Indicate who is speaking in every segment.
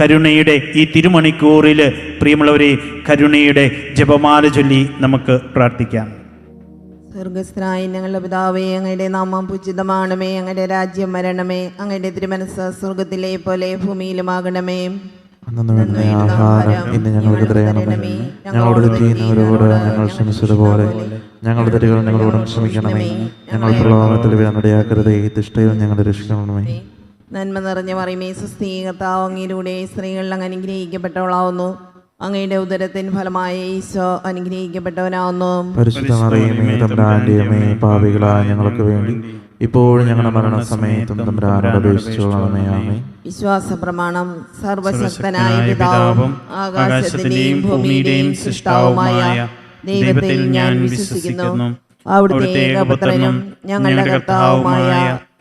Speaker 1: കരുണയുടെ ഈ തിരുമണിക്കൂറിൽ പ്രിയമുള്ളവരെ കരുണയുടെ ജപമാല ചൊല്ലി നമുക്ക് പ്രാർത്ഥിക്കാം.
Speaker 2: സ്വർഗസ്ഥനായ ഞങ്ങളുടെ പിതാവേ അങ്ങയുടെ നാമം പൂജിതമാണമേ അങ്ങയുടെ രാജ്യം വരണമേ അങ്ങയുടെ തിരുമനസ് സ്വർഗത്തിലെ പോലെ ഭൂമിയിലുമാകണമേ.
Speaker 3: ഞങ്ങളുടെ ആഹാരം ഇന്ന് ഞങ്ങൾക്ക് തരയണമേ ഞങ്ങളോട് ചെയ്യുന്നവരോട് ഞങ്ങൾ ക്ഷമിച്ചതുപോലെ. ഞങ്ങളുടെ തെറ്റുകൾ ഞങ്ങളോടും ക്ഷമിക്കണമേ. ഞങ്ങൾ പ്രലോഭനത്തിൽ വീണിടയാക്കരുതേ ദുഷ്ടയിൽ ഞങ്ങളെ രക്ഷിക്കണമേ.
Speaker 2: നന്മ നിറഞ്ഞ പറയുമേ സുസ്ഥീ കർത്താവ് അങ്ങയിലൂടെ സ്ത്രീകളിൽ അങ്ങ് അനുഗ്രഹിക്കപ്പെട്ടവളാവുന്നു. അങ്ങയുടെ ഉദരത്തിൻ ഫലമായ ഈശോ അനുഗ്രഹിക്കപ്പെട്ടവനാവുന്നു.
Speaker 3: പരിശുദ്ധ മറിയമേ തമ്പുരാന്റെയമേ പാപികളായ ഞങ്ങൾക്ക് വേണ്ടി ഇപ്പോഴും ഞങ്ങളുടെ മരണസമയത്തും സമയത്തും അപേക്ഷിച്ചുകൊള്ളണമേ ആമേ
Speaker 2: വിശ്വാസ പ്രമാണം സർവശക്തനായ പിതാവും ആകാശത്തിന്റെയും ഭൂമിയുടെയും സൃഷ്ടാവുമായ ദൈവത്തിൽ ഞാൻ വിശ്വസിക്കുന്നു. അവിടുത്തെ ഏകപുത്രനും ഞങ്ങളുടെ കർത്താവുമായ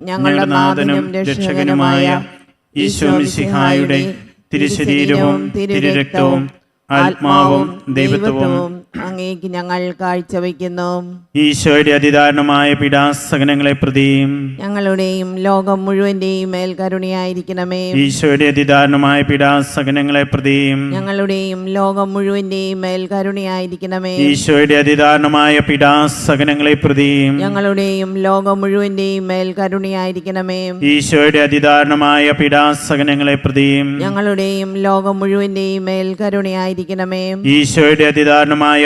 Speaker 2: ഞങ്ങളുടെ നാഥനും രക്ഷകനുമായ
Speaker 1: ഈശോ മിശിഹായുടെ തിരുശരീരവും തിരുരക്തവും ആത്മാവും ദൈവത്വവും
Speaker 2: അങ്ങേക്ക് ഞങ്ങൾ കാഴ്ചവെക്കുന്നു.
Speaker 1: ഈശോയുടെ അതിദാരുണമായ പീഡാസകനങ്ങളെ പ്രതിയും.
Speaker 2: ഞങ്ങളുടെയും ലോകം മുഴുവന്റെയും മേൽ കരുണയായിരിക്കണമേ.
Speaker 1: ഈശോയുടെ അതിദാരുണമായ പീഡാസകനങ്ങളെ പ്രതിയും.
Speaker 2: ഞങ്ങളുടെയും ലോകം മുഴുവന്റെയും മേൽ കരുണയായിരിക്കണമേ.
Speaker 1: ഈശോയുടെ അതിദാരുണമായ പീഡാസകനങ്ങളെ പ്രതിയും.
Speaker 2: ഞങ്ങളുടെയും ലോകം മുഴുവന്റെയും മേൽ കരുണയായിരിക്കണമേ.
Speaker 1: ഈശോയുടെ അതിദാരുണമായ പീഡാസകനങ്ങളെ പ്രതിയും.
Speaker 2: ഞങ്ങളുടെയും ലോകം മുഴുവന്റെയും മേൽ കരുണയായിരിക്കണമേ.
Speaker 1: ഈശോയുടെ അതിദാരുണമായ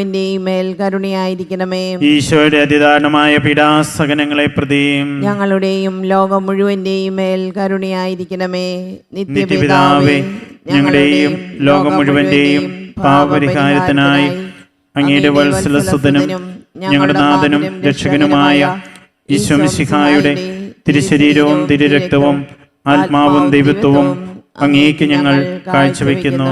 Speaker 2: മുഴുവന്റെയും മേൽ കരുണയായിരിക്കണമേ.
Speaker 1: ഈശോയുടെ അതിദാനമായ പീഡാസകനങ്ങളെ പ്രതിയും
Speaker 2: ഞങ്ങളുടെയും ലോകം മുഴുവന്റെയും മേൽ കരുണയായിരിക്കണമേ.
Speaker 1: നിത്യപിതാവേ ഞങ്ങളുടെയും ലോകം മുഴുവന്റെയും പാപപരിഹാരത്തിനായി അങ്ങയുടെ വത്സലസുതനും ഞങ്ങളുടെ നാഥനും രക്ഷകനുമായ ഈശ്വമിശിഹായുടെ തിരുശരീരവും തിരുരക്തവും ആത്മാവും ദൈവത്വവും അങ്ങേക്ക് ഞങ്ങൾ കാഴ്ചവെക്കുന്നു.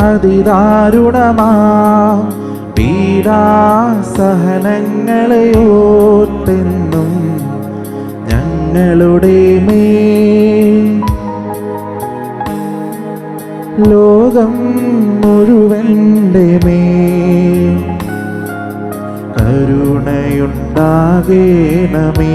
Speaker 3: അതിദാരുണമാ. പീഡാസഹനങ്ങളെ ഓർത്തെന്നും ഞങ്ങളുടെ മേ ലോകം മുഴുവന്റെ മേ കരുണയുണ്ടാകണമേ.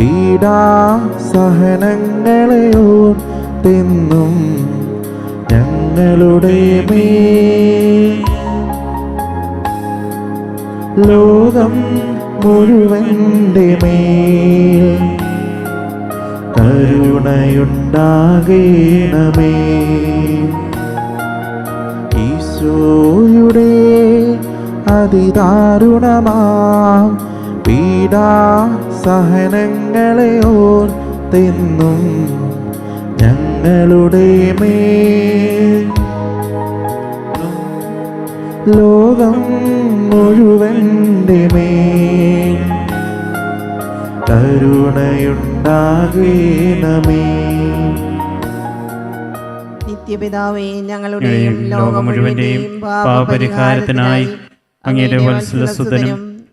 Speaker 3: പീഡാസഹനങ്ങളെ തിന്നും ഞങ്ങളുടെ മേ. ലോകം മുഴുവന്റെ മേൽ കരുണയുണ്ടാകേണമേ. ഈശോയുടെ അതിദാരുണമാ പീഡാ സഹനങ്ങളെ ഓർത്തെന്നും ഞങ്ങളുടെ മേ ലോകം മുഴുവന്റെ മേ കരുണയുണ്ടാകേണമേ.
Speaker 2: നിത്യപിതാവേ ഞങ്ങളുടെയും
Speaker 1: ഞങ്ങളുടെയും
Speaker 2: ലോകം മുഴുവന്റെയും
Speaker 1: പാപപരിഹാരത്തിനായി അങ്ങയുടെ വത്സലസുതനും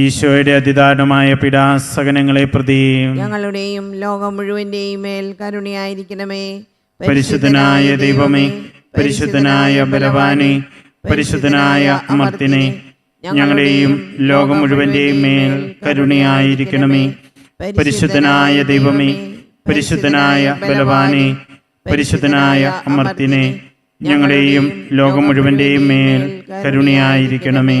Speaker 1: ഈശോയുടെ അതിദാനമായ പിടാസകനങ്ങളെ പ്രതി
Speaker 2: ഞങ്ങളുടെയും ലോകം മുഴുവന്റെയും മേൽ കരുണയായിരിക്കണമേ.
Speaker 1: പരിശുദ്ധനായ ദൈവമേ പരിശുദ്ധനായ ബലവാനെ പരിശുദ്ധനായ അമർത്തിനെ ഞങ്ങളുടെയും ലോകം മുഴുവന്റെയും മേൽ കരുണയായിരിക്കണമേ. പരിശുദ്ധനായ ദൈവമേ പരിശുദ്ധനായ ബലവാനെ പരിശുദ്ധനായ അമർത്തിനെ ഞങ്ങളുടെയും ലോകം മുഴുവന്റെയും മേൽ കരുണയായിരിക്കണമേ.